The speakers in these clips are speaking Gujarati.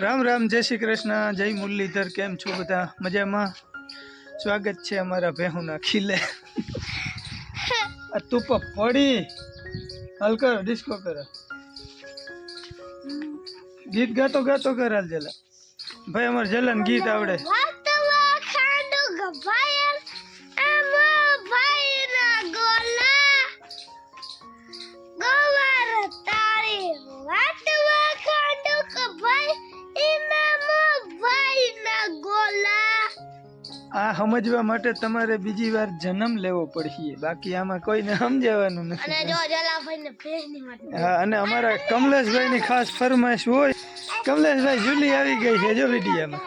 રામ રામ, જય શ્રી કૃષ્ણ, જય મુરલીધર, કેમ છો બધા? મજામાં? સ્વાગત છે અમારા ભેહુના ખીલે. આ તું પડી હાલ કર ડિસ્કો કર. ગીત ગાતો ગાતો કર હાલ જલા. ભાઈ, અમારે જલન ગીત આવડે. આ સમજવા માટે તમારે બીજી વાર જન્મ લેવો પડશે. બાકી આમાં કોઈને સમજાવવાનું અને નથી જો જલાભાઈને માટે હા અને અમારા કમલેશભાઈની ખાસ ફરમાઈશ હોય. કમલેશભાઈ જુલી આવી ગઈ છે જો વિડીયામાં.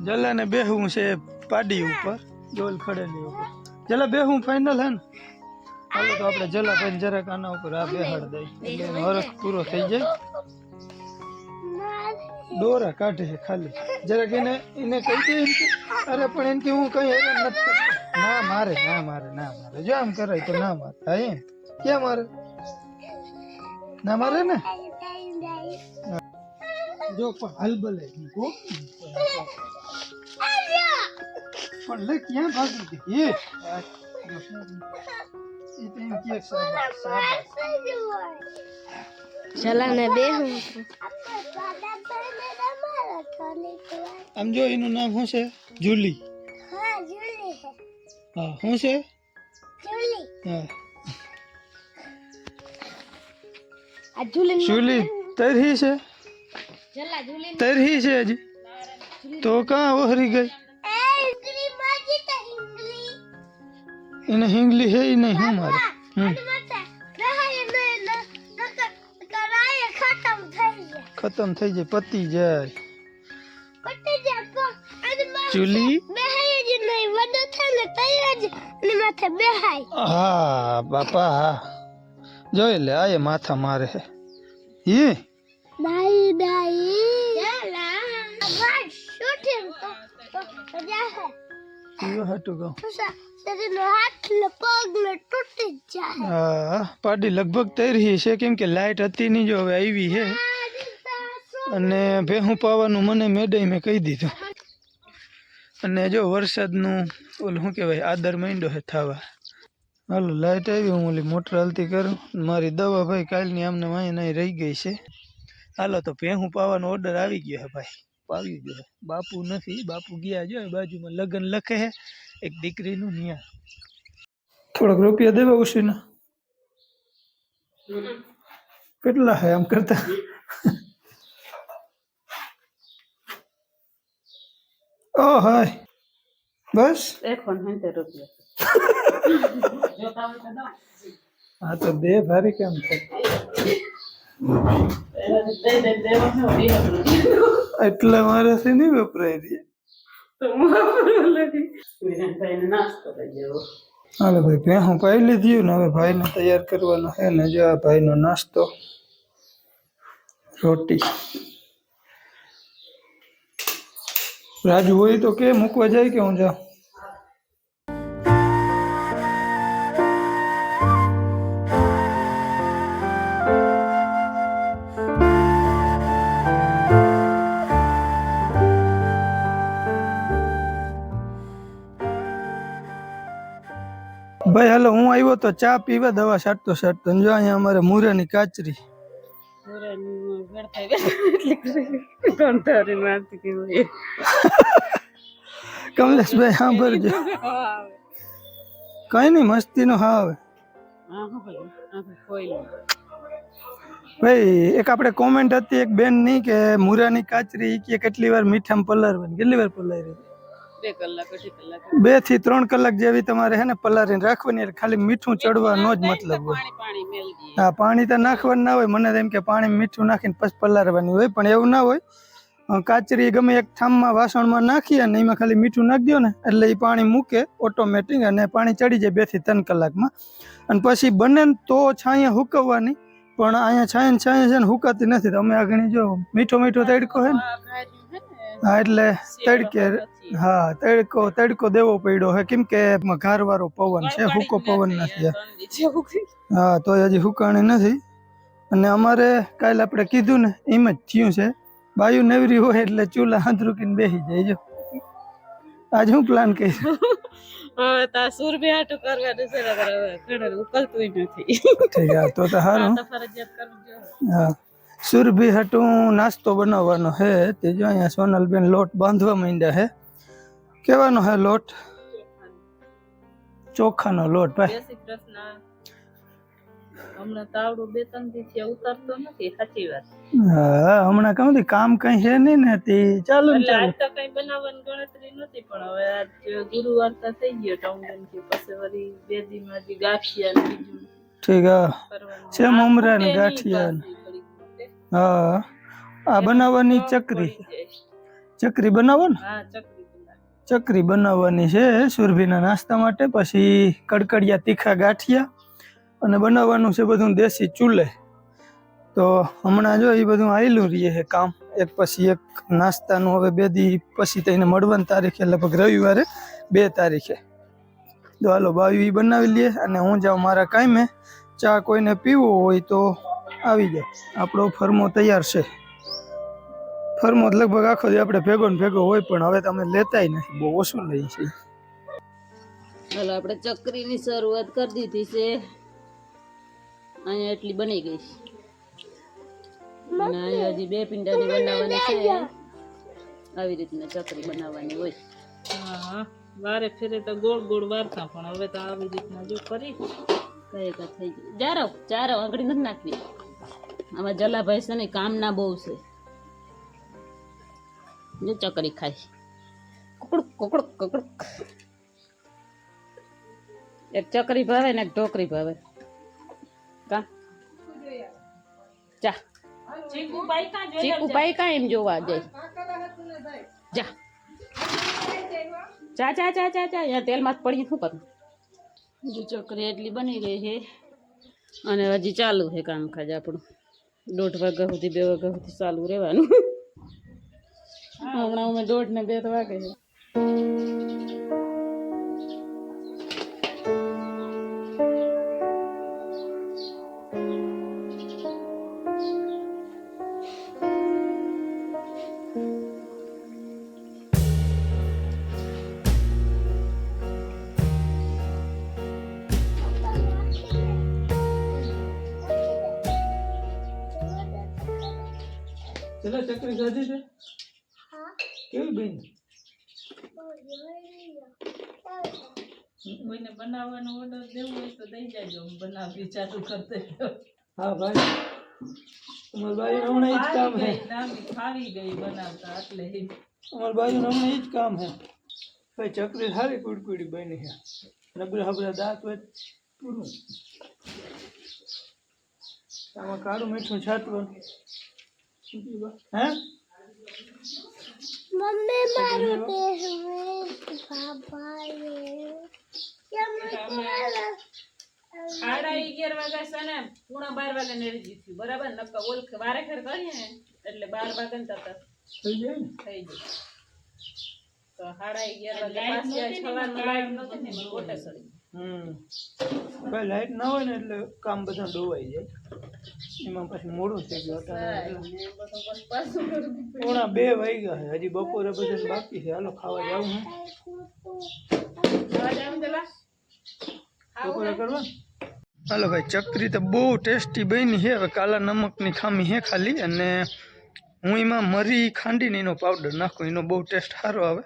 બેહું જલાને બેહવું છે પાડી ઉપર ડોલ ખડેલી ઉપર. જલા બેહું ફાઇનલ હે ને? હાલો તો આપણે જલા ભાઈ જરાક આના ઉપર આ બેહાડ દઈ. એટલે હરખ પૂરો થઈ જાય. દોરા કાઢે છે ખાલી જરાક એને એને કહી દે એમ કે, અરે પણ એમ કે હું કઈ હેરાન નથી કરતો. ના મારે ના મારે ના મારે જો આમ કરાય તો ના મારે હા એમ ક્યાં મારે ના મારે ને જો પણ હલબલે કો પણ લે ક્યાં ભાગી ગઈ એ આ, એ તો એમ કે સાબા ચલાને બે આમ જો એનું નામ શું છે? જુલી. હા શું છે? હા. જુલી તરહી છે? તરહી છે હજી? તો કાં ઓહરી ગઈ? એ ઇંગલી માજી તો ઇંગલી એને હિંગલી હે ઈ નહીં હું મારે? હમ. ખતમ થઈ જાય પતી જાય પટી જા કો અને માં જુલી બેહાય જ નહીં વડો થાય ને તૈયાર જ અને માથે બેહાય હા બાપા હા જોઈ લે આ એ માથા મારે હે ઈ દાઈ દાઈ જલા બસ શૂટિંગ તો તો મજા હે ઈયો હાટું કહું ઉસા શરીરનો હાથ ને પગ ને તૂટી જ જાય હા પાડી લગભગ તૈરી છે કેમ કે લાઈટ હતી નહીં જો હવે આવી છે અને ભેહું પાવાનું મને મેડે મેં કહી દીધું. અને જો વરસાદનું ઓલું શું કહેવાય આદર માંડ્યો છે થવા. હાલો લાઇટ આવી હું ઓલી મોટર હાલતી કરું. મારી દવા ભાઈ કાલની આમને વાંહી નહીં રહી ગઈ છે. હાલો તો ભેહું પાવાનો ઓર્ડર આવી ગયો હે ભાઈ. પાવી ગયો બાપુ નથી બાપુ ગયા જો બાજુમાં લગ્ન લખે છે. એક દીકરીનું ન્યા. થોડાક રૂપિયા દેવા ઉશીના કેટલા હે આમ કરતા? ઓ હાય બસ? હા તો દે ભારી કેમ છે? એટલે મારાથી નહીં વપરાય રહી હાલો ભાઈ ભેહું પાઈ લીધી ને હવે ભાઈને તૈયાર કરવાનો છે ને જો આ ભાઈનો નાસ્તો. રોટી. રાજુ હોય તો કે મૂકવા જાય કે હું જાઉં? ભાઈ, હાલો, હું આવ્યો તો ચા પીવા, દવા છાંટતો છાંટતો. જો અહીંયા અમારે મૂરાની કાચરી. કમલેશભાઈ સાંભળજો. કઈ નઈ મસ્તી નો હા આવે ભાઈ એક આપણે કોમેન્ટ હતી એક બેનની કે મુરાની કાચરી કે કેટલી વાર મીઠામાં પલારવાની કેટલી વાર પલારી બેથી ત્રણ કલાક જેવી તમારે હે ને પલારીને રાખવાની ખાલી મીઠું ચડવાનો જ મતલબ હોય. હા પાણી તો નાખવાનું ના હોય. મને તો એમ કે પાણી મીઠું નાખીને પછી પલારવાની હોય પણ એવું ના હોય. કાચરી ગમે એક થામમાં વાસણમાં નાખી અને એમાં ખાલી મીઠું નાખી દો ને એટલે એ પાણી મૂકે ઓટોમેટિક અને પાણી ચડી જાય બેથી ત્રણ કલાકમાં. અને પછી બને તો છાંયા હુકવવાની પણ અહીંયા છાંયા છાંયા છે ને હુકાતી નથી. તમે આગળ જો મીઠો મીઠો તડકો હે ને. હા એટલે તડકે હા તડકો તડકો દેવો પડ્યો હે. કેમ કે ઘારવાળો પવન છે હુકો પવન નથી હા તો હજી હુકાણી નથી. અને અમારે કાલે આપણે કીધું ને એમ જ થયું છે. બાયુ નવરી હોય એટલે ચૂલા હંતરૂકીને બેસી જાય જો. આજ હું પ્લાન કરીશ હવે તા સુરભી હાટું કરવાનું છે હવે ઉકલતું નથી. તો તો હારું. સારું હા. સુરભી હટું નાસ્તો બનાવવાનો હે. તે જો અહીંયા સોનલબેન લોટ બાંધવા માંડ્યા હે. કેવાનો હે લોટ? ચોખાનો. લોટ ભાઈ. હા હમણાં કહું કામ કઈ છે નહીં ને તે. ચાલુ ને ચાલુ તો કઈ બનાવવાની ગણતરી નથી પણ હવે આજ ગુરુવાર તો થઈ ગયો ટાઉનથી પછી વળી બે દી ગાંઠિયા બીજું ઠીક મમરા ને. ગાંઠિયા. હા. આ બનાવવાની ચકરી. ચકરી બનાવો ને? ચકરી બનાવવાની છે સુરભીના નાસ્તા માટે પછી કડકડિયા તીખા ગાંઠિયા અને બનાવવાનું છે બધું દેશી ચૂલે. તો હમણાં જો એ બધું આવેલું રહીએ છે કામ. એક પછી એક નાસ્તાનું હવે બે દી પછી તેને મળવાની તારીખે લગભગ રવિવારે બે તારીખે. તો હાલો બાવી બનાવી લઈએ અને હું જાઉં મારા કાંઈ ચા કોઈને પીવો હોય તો આવી જાય આપણો ફરમો તૈયાર છે. ફરમો લગભગ આખો દી આપણે ભેગો ને ભેગો હોય પણ હવે તમે લેતાય નથી. બહુ ઓછું લઈએ છીએ. ચાલો આપણે ચકરીની શરૂઆત કરી દીધી છે. અહીંયા એટલી બની ગઈ છે. અને અહીંયા હજી બે પિંડાની બનાવવાની છે. આવી રીતના ચકરી બનાવવાની હોય હા વારે ફેરે તો ગોળ ગોળ વારતા પણ હવે તો આવી રીતના જો કરી. કઈ થઈ ગઈ જારો ચારો આંગળી નથી નાખવી. આમાં જલાભાઈ છે ને કામ ના બહુ છે. જો ચકરી ખાય. કુકડુક કુકડુક કુકડુક. એક ચકરી ભાવે ને એક ઢોકરી ભાવે. કા? ચા ચીકુ ભાઈ કા એમ જોવા જાય જા. ચા ચા ચા ચા ચા અહીંયા તેલમાં પડી શું કરું જો ચકરી એટલી બની ગઈ છે. અને હજી ચાલુ છે કામકાજ આપણું. દોઢ વાગ્યા સુધી, બે વાગ્યા સુધી ચાલુ રહેવાનું. હમણાં અમે દોઢ ને બે તો વાગે ચલો ચકરી ખાધી છે? હા. કેવી બેન? કોઈને બનાવવાનો ઓર્ડર દેવો હોય તો દઈ જાજો હું બનાવી ચાલુ કરતે હા ભાઈ. અમાર ભાઈ હમણાં જ કામ હે. નામી ફાવી ગઈ બનાવતા એટલે અમાર ભાઈ હમણાં જ કામ હે. ભાઈ ચકરી સારી કુડકુડી બની છે રબરા હબરા દાંત હોય પૂરું. આમાં કાળું મીઠું છાંટવાનું. હે મમ્મી મારું દેશ બાબા કેમ સાડા અગિયાર વાગ્યા છે ને પૂણા બાર વાગે નેરી થયું બરાબર? નક્કા ઓલ વારે ખેર કરીએ ને એટલે બાર વાગે ને તરત થઈ જાય ને? થઈ જાય તો સાડા અગિયાર વાગે પાસે છવાનું લાઈટ નહોતી ને સડી. હમ. લાઈટ ન હોય ને એટલે કામ બધા ડોવાઈ જાય. એમાં પછી મોડું થઈ ગયું. પોણા બે વાગ્યા છે. હજી બપોરે બધાને બાકી છે. હાલો ખાવા જાવું હે? બપોરે કરવા? હાલો ભાઈ ચકરી તો બહુ ટેસ્ટી બની છે. હવે કાલા નમકની ખામી છે ખાલી. અને હું એમાં મરી ખાંડીને એનો પાવડર નાખું. એનો બહુ ટેસ્ટ સારો આવે.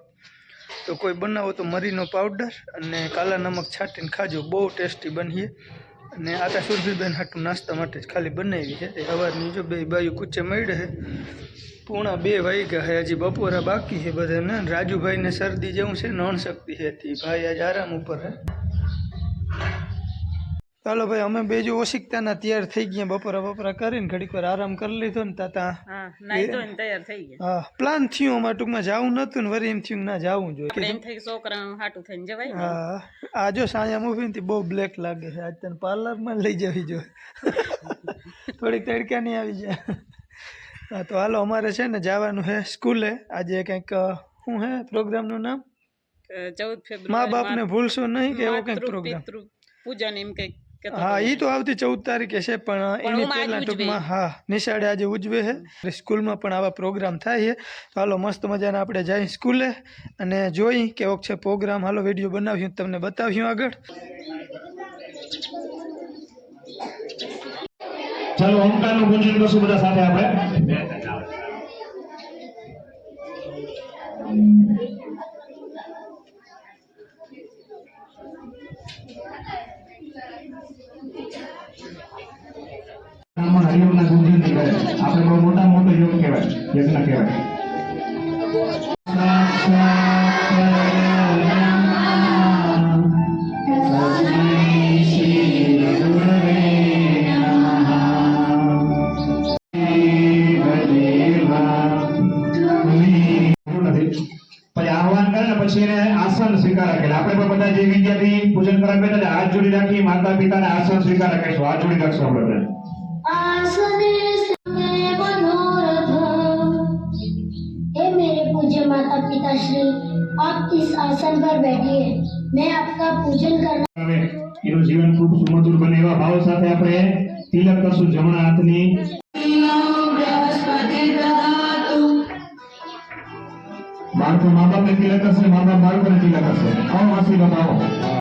તો કોઈ બનાવો તો મરીનો પાવડર અને કાલા નમક છાંટીને ખાજો. બહુ ટેસ્ટી બનીએ. અને આતા સુરભીબેન હાટું નાસ્તા માટે જ ખાલી બનાવી છે. એ સવારની જો બે બાજુ કુચે મળે છે. પૂણા બે વાગ્યા છે. હજી બપોરા બાકી છે બધાને. રાજુભાઈને શરદી જેવું છે. નોન શક્તિ છે ભાઈ આજ આરામ ઉપર છે. ચાલો ભાઈ અમે બે જો ઓશિકતાના તૈયાર થઈ ગયા બપોરા બપોરા કરીને ઘડીક વાર આરામ કરી લીધો ને તાતા. તૈયાર થઈ ગયા. હા પ્લાન થયું અમારે ટૂંકમાં જવું નતું ને વરી એમ થયું ના જવું જોઈએ. એમ થઈ છોકરા હાટું થઈને જવાય હા આ જો સાયા મૂવી થી બહુ બ્લેક લાગે છે. આજ તને પાર્લરમાં લઈ જવી જોઈએ. થોડીક તડકાની આવી જાય. હા તો હાલો અમારે છે ને જવાનું છે સ્કૂલે. આજે કંઈક શું હે પ્રોગ્રામનું નામ? ચૌદ ફેબ્રુઆરી મા બાપને ભૂલશો નહીં કે એવો કંઈક પ્રોગ્રામ. પૂજન એમ કંઈક હા એ તો આવતી ચૌદ તારીખે છે પણ એની પહેલા ટૂંકમાં હા નિશાળે આજે ઉજવે છે. સ્કૂલમાં પણ આવા પ્રોગ્રામ થાય છે. તો હાલો મસ્ત મજાના આપણે જઈ સ્કૂલે અને જોઈ કેવો છે પ્રોગ્રામ. હાલો વીડિયો બનાવ્યું તમને બતાવ્યું આગળ. ચાલો ઓમકારનું પૂજન કરશું બધા સાથે આપણે. આમાં હરિઓમના પૂજનની આપણે બહુ મોટા મોટો યોગ કહેવાય, યજ્ઞ કહેવાય. પછી આસન સ્વીકાર રાખેલા આપણે પણ બધા જે વિદ્યાર્થી પૂજન કરવા હાથ જોડી રાખી માતા પિતાને આસન સ્વીકાર રાખીશું હાથ જોડી રાખશું આપણે સુમધુર બને એવા ભાવ સાથે આપણે તિલક કરશું જમણા હાથની. બાળકો, મા બાપને તિલક કરશે, મા બાપ બાળકોને તિલક કરશે. આવો માસી બાપા આવો.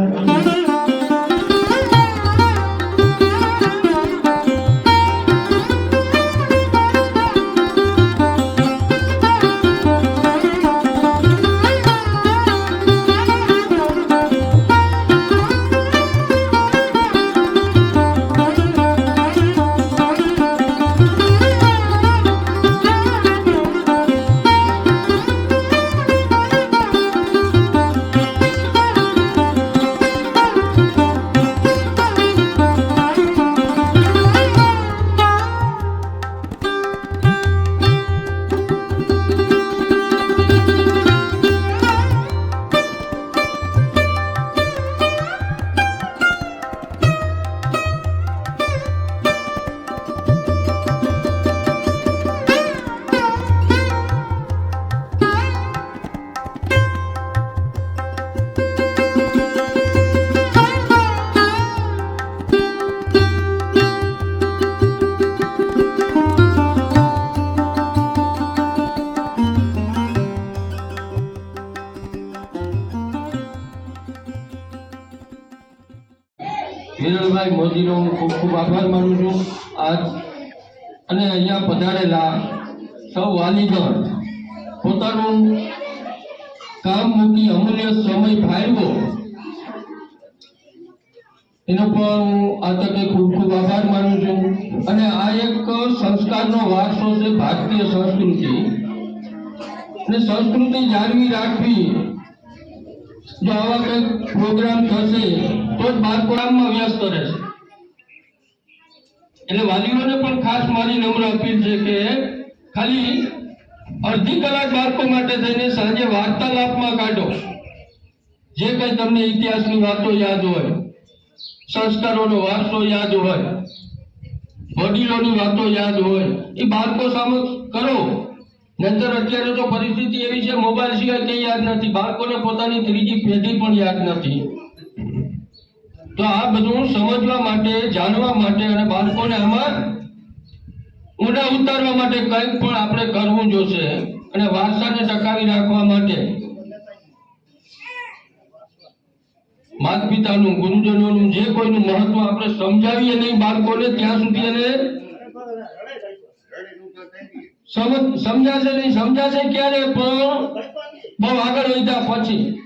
Maranhão. વાલીનો હું ખૂબ ખૂબ આભાર માનું છું. આજ અને અહીંયા પધારેલા સૌ વાલીગણ પોતાનું કામ મૂકી અમૂલ્ય સમય ફાળવો. એનો પણ હું આ તકે ખૂબ ખૂબ આભાર માનું છું. અને આ એક સંસ્કારનો વારસો છે ભારતીય સંસ્કૃતિ. અને સંસ્કૃતિ જાળવી રાખવી જો આવા કંઈક પ્રોગ્રામ થશે તો જ બાળકો વ્યસ્ત રહેશે. એટલે વાલીઓને પણ ખાસ મારી નમ્ર અપીલ છે કે ખાલી અડધી કલાક બાળકો માટે થઈને સાંજે વાર્તાલાપમાં કાઢો. જે કંઈ તમને ઇતિહાસની વાતો યાદ હોય, સંસ્કારોનો વારસો યાદ હોય, વડીલોની વાતો યાદ હોય, એ બાળકો સામે કરો. નહીતર અત્યારે તો પરિસ્થિતિ એવી છે મોબાઈલ સિવાય કંઈ યાદ નથી. બાળકોને પોતાની ત્રીજી પેઢી પણ યાદ નથી. તો આ બધું સમજવા માટે, જાણવા માટે અને બાળકોને આમાં ઊંડા ઉતારવા માટે કંઈક પણ આપણે કરવું જોશે અને વારસાને ટકાવી રાખવા માટે. માતા પિતાનું ગુરુજનોનું, જે કોઈનું મહત્વ આપણે સમજાવીએ નહીં બાળકોને, ત્યાં સુધી સમજ સમજાશે નહીં, સમજાશે ક્યારે? પણ બહુ આગળ વધ્યા પછી.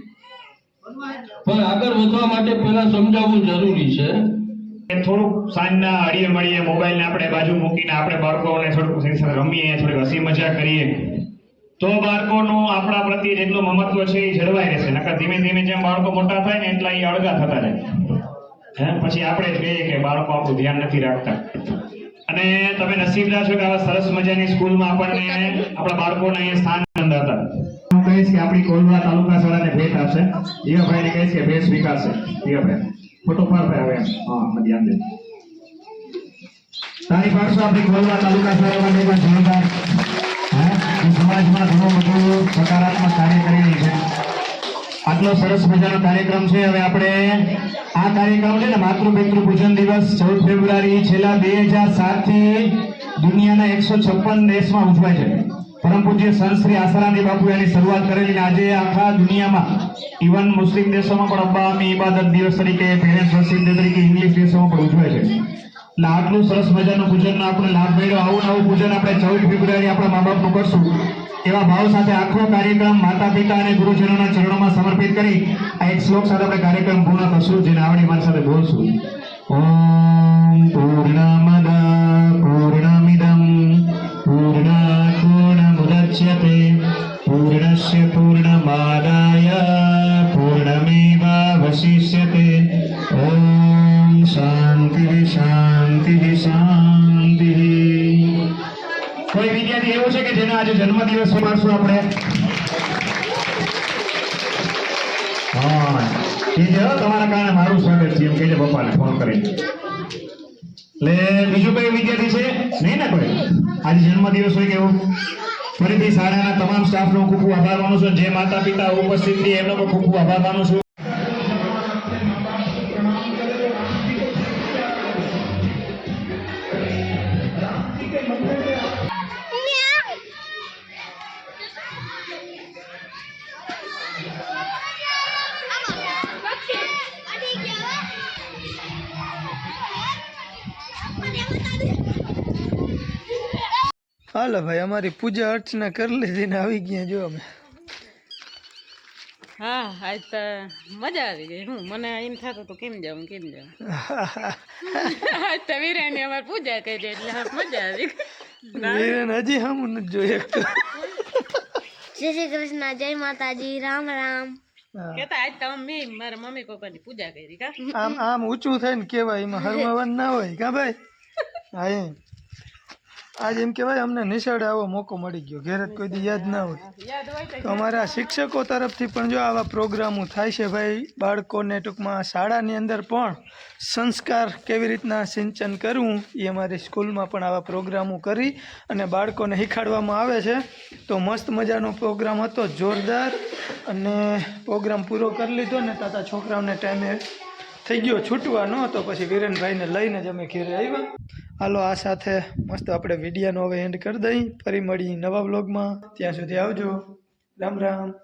પણ આગળ વધવા માટે પહેલા સમજાવવું જરૂરી છે. થોડુંક સાંજના અડીએ મળીએ મોબાઈલને આપણે બાજુ મૂકીને આપણે બાળકોને થોડુંક એની સાથે રમીએ, થોડીક હસી મજા કરીએ. તો બાળકોનું આપણા પ્રત્યે જેટલું મહત્વ છે એ જળવાઈ રહેશે. નકર ધીમે ધીમે જેમ બાળકો મોટા થાય ને એટલા એ અળગા થતા જાય. પછી આપણે જ કહીએ કે બાળકો આપણું ધ્યાન નથી રાખતા. અને તમે નસીબદાર છો કે આવા સરસ મજાની સ્કૂલમાં આપણને આપણા બાળકોને અહીંયા સ્થાન હતા. હું કહીશ કે આપણી કોલવા તાલુકા શાળાને ભેટ આપશે. દિયાભાઈને કહીશ કે ભેટ સ્વીકારશે. દિયાભાઈ ફોટો પાડ ભાઈ હવે. હા ધ્યાન દે. તારી પાડશો આપણી કોલવા તાલુકા શાળા માટે પણ જોરદાર. હે? સમાજમાં ઘણું બધું સકારાત્મક કાર્ય કરી રહી છે. આટલો સરસ મજાનો કાર્યક્રમ છે. હવે આપણે આ કાર્યક્રમ છે ને માતૃ પિતૃ પૂજન દિવસ, ચૌદ ફેબ્રુઆરી છેલ્લા બે હજાર સાતથી દુનિયાના એકસો છપ્પન દેશમાં ઉજવાય છે. પરમ પૂજ્ય સંત શ્રી આસારામજી બાપુ એની શરૂઆત કરેલી આજે આખા દુનિયામાં ઇવન મુસ્લિમ દેશોમાં પણ અબ્બામી ઇબાદત દિવસ તરીકે પેરેન્ટ્સ વર્શિપ ડે તરીકે ઇંગ્લિશ દેશોમાં પણ ઉજવાય છે. એટલે આટલું સરસ મજાનું પૂજનનો આપણે લાભ મળ્યો. આવું નવું પૂજન આપણે ચૌદ ફેબ્રુઆરી આપણા મા બાપનું કરશું. એવા ભાવ સાથે આખો કાર્યક્રમ માતા પિતા અને ગુરુજનોના ચરણોમાં સમર્પિત કરી આ એક શ્લોક સાથે આપણે કાર્યક્રમ પૂર્ણ કરશું, જેને આવણી મારી સાથે બોલશું. ઓમ પૂર્ણમદ પૂર્ણમિદમ પૂર્ણાત પૂર્ણમુદચ્યતે પૂર્ણસ્ય પૂર્ણમાદાય પૂર્ણમેવાવશિષ્યતે કોઈ વિદ્યાર્થી એવો છે કે જેના આજે જન્મદિવસ માણશું આપણે હા તમારા કારણે મારું સ્વાગત છે, એમ કહેજે પપ્પાને ફોન કરી. એટલે બીજું કઈ વિદ્યાર્થી છે? નહીં ને કોઈ? આજે જન્મદિવસ હોય કે એવું? ફરીથી શાળાના તમામ સ્ટાફનો ખૂબ ખૂબ આભાર માનું છું જે માતા પિતા ઉપસ્થિત એમનો પણ ખૂબ ખૂબ આભાર માનું છું. હાલો ભાઈ અમારી પૂજા અર્ચના કરી લીધી ને આવી ગયા જો અમે. હા આજ તો મજા આવી ગઈ. હું મને એમ થતું તો કેમ જાઉં કેમ જાઉં? આજ તો વીરાની અમારે પૂજા કરી એટલે મજા આવી ગઈ. વીરાન હજી હમ નથી જોઈએ શ્રી શ્રી કૃષ્ણ જય માતાજી રામ રામ. કેતા આજ તો મમ્મી મારા મમ્મી પપ્પાની પૂજા કરી. કા? આમ આમ ઊંચું થઈને કેવાય એમાં હરમાવન ના હોય. કા ભાઈ? હા આજે એમ કહેવાય અમને નિશાળે આવો મોકો મળી ગયો. ઘેર જ કોઈ દી યાદ ના હોય. તો અમારા શિક્ષકો તરફથી પણ જો આવા પ્રોગ્રામો થાય છે ભાઈ, બાળકોને ટૂંકમાં શાળાની અંદર પણ સંસ્કાર કેવી રીતના સિંચન કરવું એ અમારી સ્કૂલમાં પણ આવા પ્રોગ્રામો કરી અને બાળકોને શીખાડવામાં આવે છે. તો મસ્ત મજાનો પ્રોગ્રામ હતો, જોરદાર. અને પ્રોગ્રામ પૂરો કરી લીધો ને તાતા છોકરાઓને ટાઈમે થઈ ગયો છૂટવાનો, તો પછી વિરેનભાઈને લઈને જ અમે ઘેરે આવ્યા. હાલો, આ સાથે મસ્ત આપણે વિડીયાનો હવે એન્ડ કરી દઈ. ફરી મળી નવા બ્લોગમાં ત્યાં સુધી આવજો. રામ રામ.